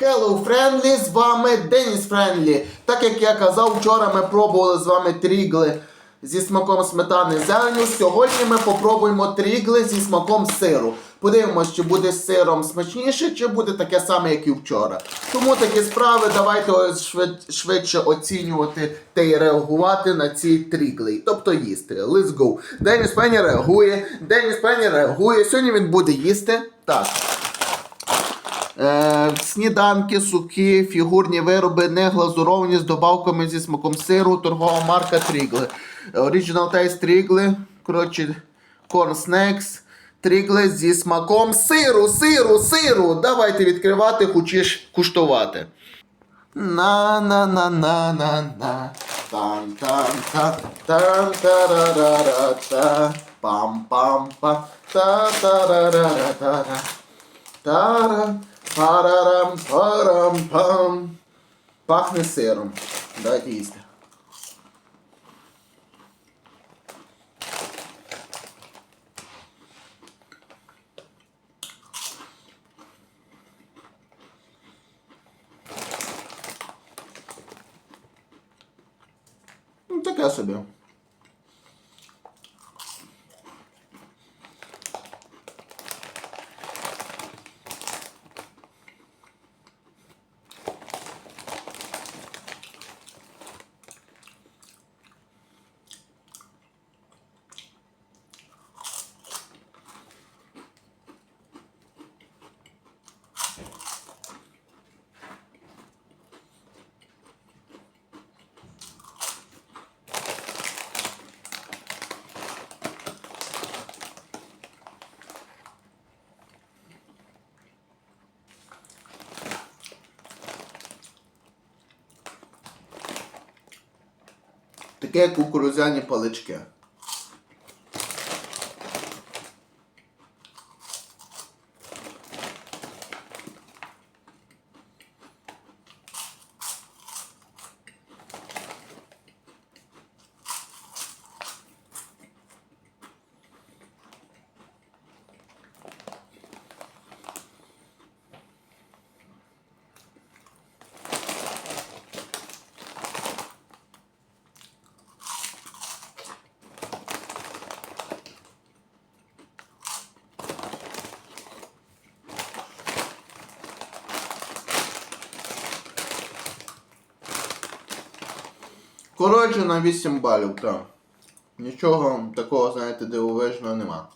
Hello, Friendly, з вами Деніс Френдлі. Так як я казав, вчора ми пробували з вами трігли зі смаком сметани зеленю. Сьогодні ми попробуємо трігли зі смаком сиру. Подивимось, чи буде з сиром смачніше, чи буде таке саме, як і вчора. Тому такі справи давайте швид- швидше оцінювати та й реагувати на ці трігли. Тобто їсти. Let's go. Деніс Пенні реагує. Деніс Пенні реагує. Сьогодні він буде їсти. Так. Е, сніданки, суки, фігурні вироби, не глазуровані з добавками зі смаком сиру, торгова марка Трігли. Original Taste Трігли. Коротше, Corn Snacks. Трігли зі смаком сиру, сиру, сиру. Давайте відкривати, хочеш куштувати. На на на на на на там там та там тарарара та пам пам па та тарарара та Тара, парарам, парам, пам. Пахне сиром. Дайте їсти. Ну, таке собі. Таке як кукурудзяні палички. Коротше, на 8 балів, так. Нічого такого, знаєте, дивовижного нема.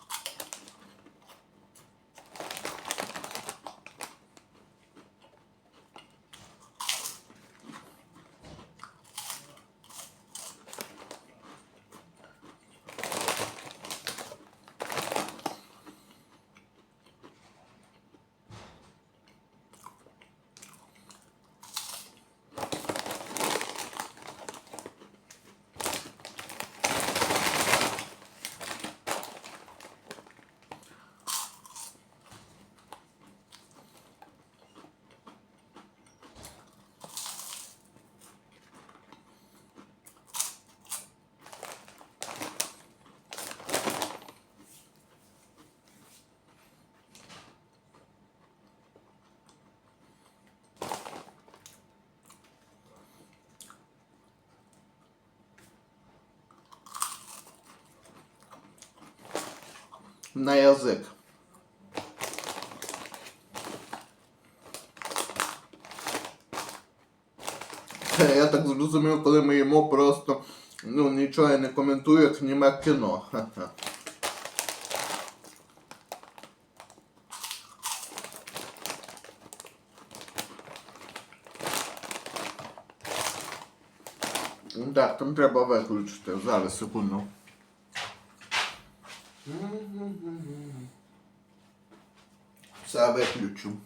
На язик. Я так зрозумів, коли ми їмо просто ну, нічого я не коментую, як німе кіно. Так, там треба виключити. Зараз, секунду. Все виключу.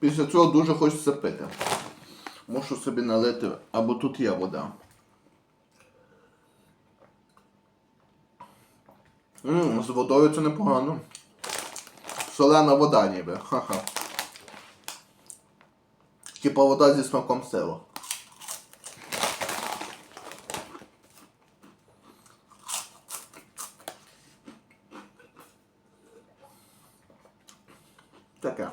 Після цього дуже хочеться пити. Можу собі налити, або тут є вода. Ммм, з водою це непогано. Солена вода ніби. Ха-ха. Типа вода зі смаком сила. Таке.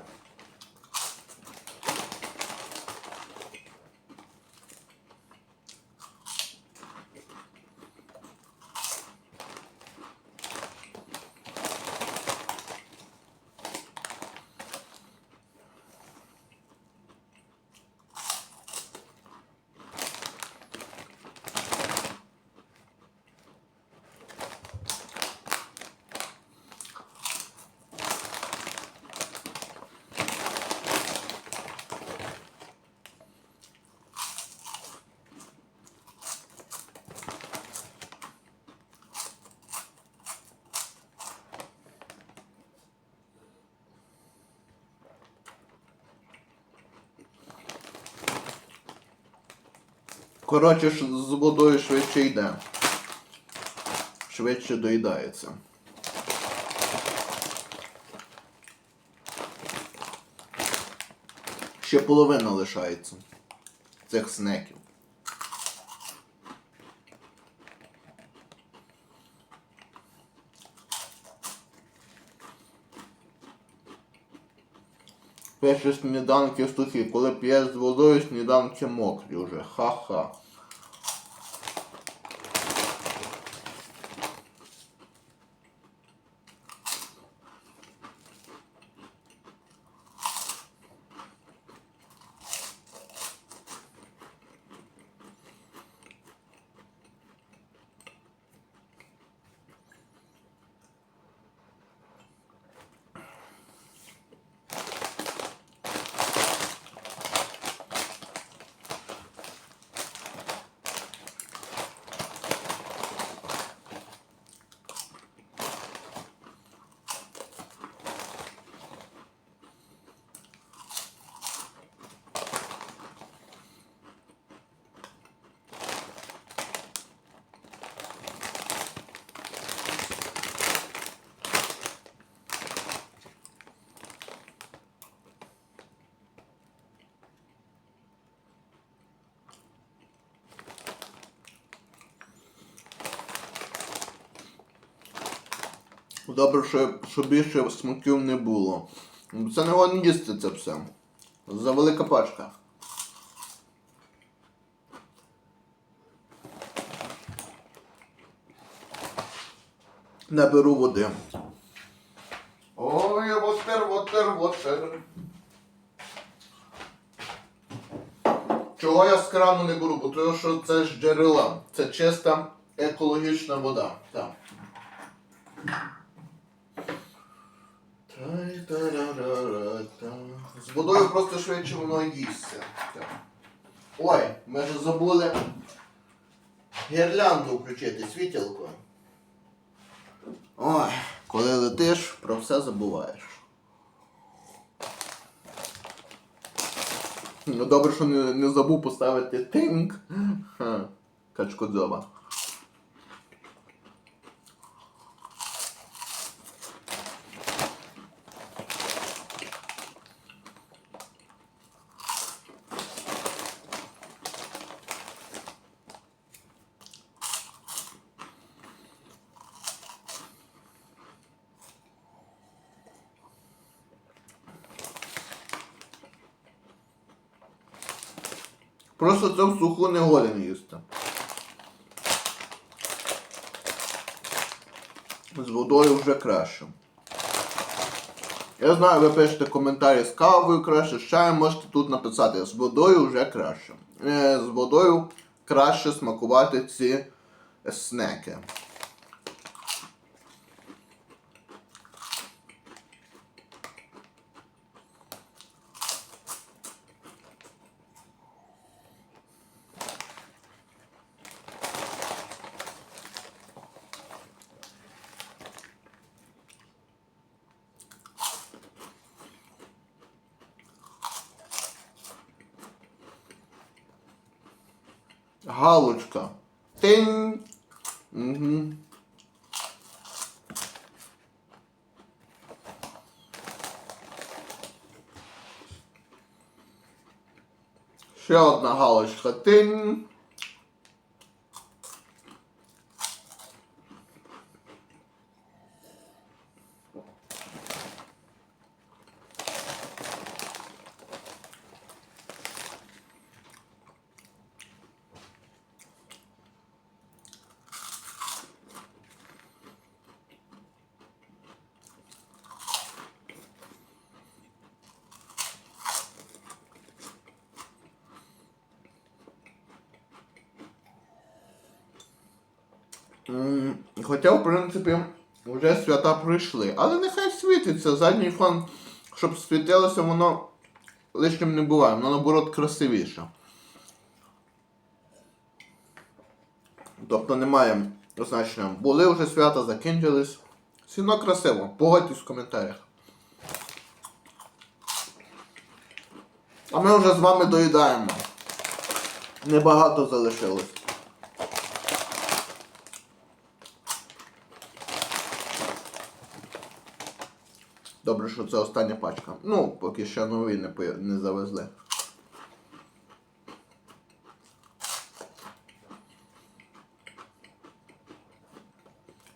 Коротше, з водою швидше йде. Швидше доїдається. Ще половина лишається цих снеків. Перші сніданки сухі, коли п'єш з водою, сніданки мокрі вже. Ха-ха. Добре, що, що більше смаків не було. Це не годно їсти це все. За велика пачка. Наберу води. Ой, вотер, вотер, вотер. Чого я з крану не беру? Бо тому що це ж джерела. Це чиста екологічна вода. Так. З водою просто швидше воно їсться. Ой, ми ж забули гірлянду включити, світілко. Ой, коли летиш, про все забуваєш. Ну добре, що не, не забув поставити тинк. Ха, Просто це в суху не годен їсти. З водою вже краще. Я знаю, ви пишете коментарі з кавою краще, з чаєм можете тут написати. З водою вже краще. Е, З водою краще смакувати ці снеки. Галочка. Тинь. Угу. Ще одна галочка. Тинь. Хоча, в принципі, вже свята пройшли. Але нехай світиться. Задній фон, щоб світилося, воно лишнім не буває, воно наоборот красивіше. Тобто немає значення. Були вже свята, закінчились. Одно красиво. Погодьтесь в коментарях. А ми вже з вами доїдаємо. Небагато залишилось. Добре, що це остання пачка. Ну, поки ще нові не, не завезли.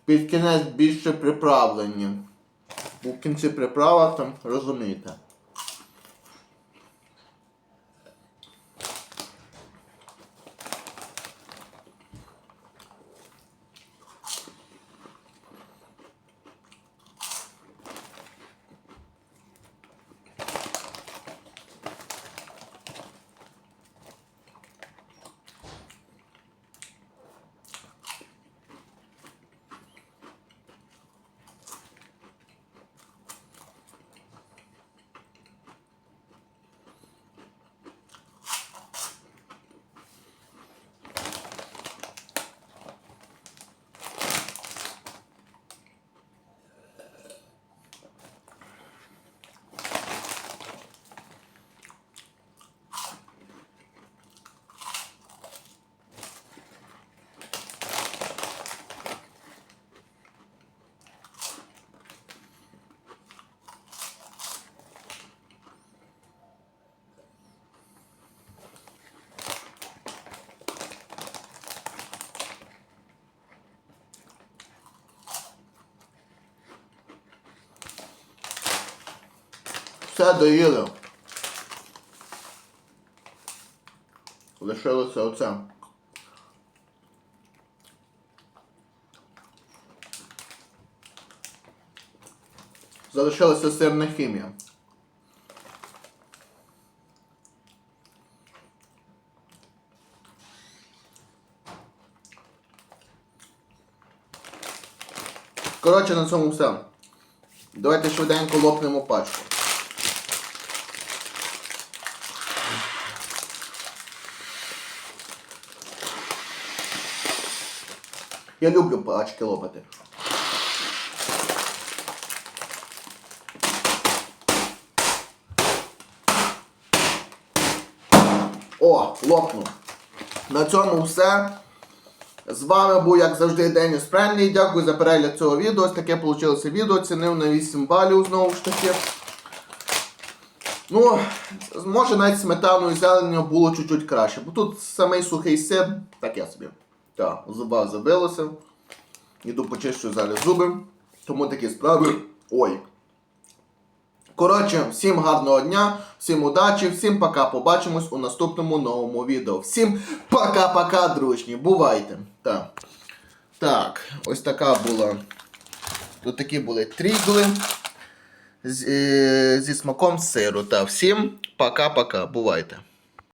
Під кінець більше приправлені. У кінці приправа там, розумієте. Все доїли. Лишилося оце. Залишилася сирна хімія. Коротше, на цьому все. Давайте швиденько лопнемо пачку. Я люблю пачки лопати. О, лопнув. На цьому все. З вами був, як завжди, Деніс Френлі. Дякую за перегляд цього відео. Ось таке вийшло відео. Цінив на 8 балів знову ж таки. Ну, може навіть сметаною і зеленню було чуть-чуть краще. Бо тут самий сухий сир, таке собі. Так, у зубах забилося. Іду почищу зараз зуби. Тому такі справи. Ой. Коротше, всім гарного дня, всім удачі, всім пока. Побачимось у наступному новому відео. Всім пока-пока, дружні. Бувайте. Так. Так, ось така була. Тут такі були трігли з, е, зі смаком сиру. Та всім пока-пока. Бувайте.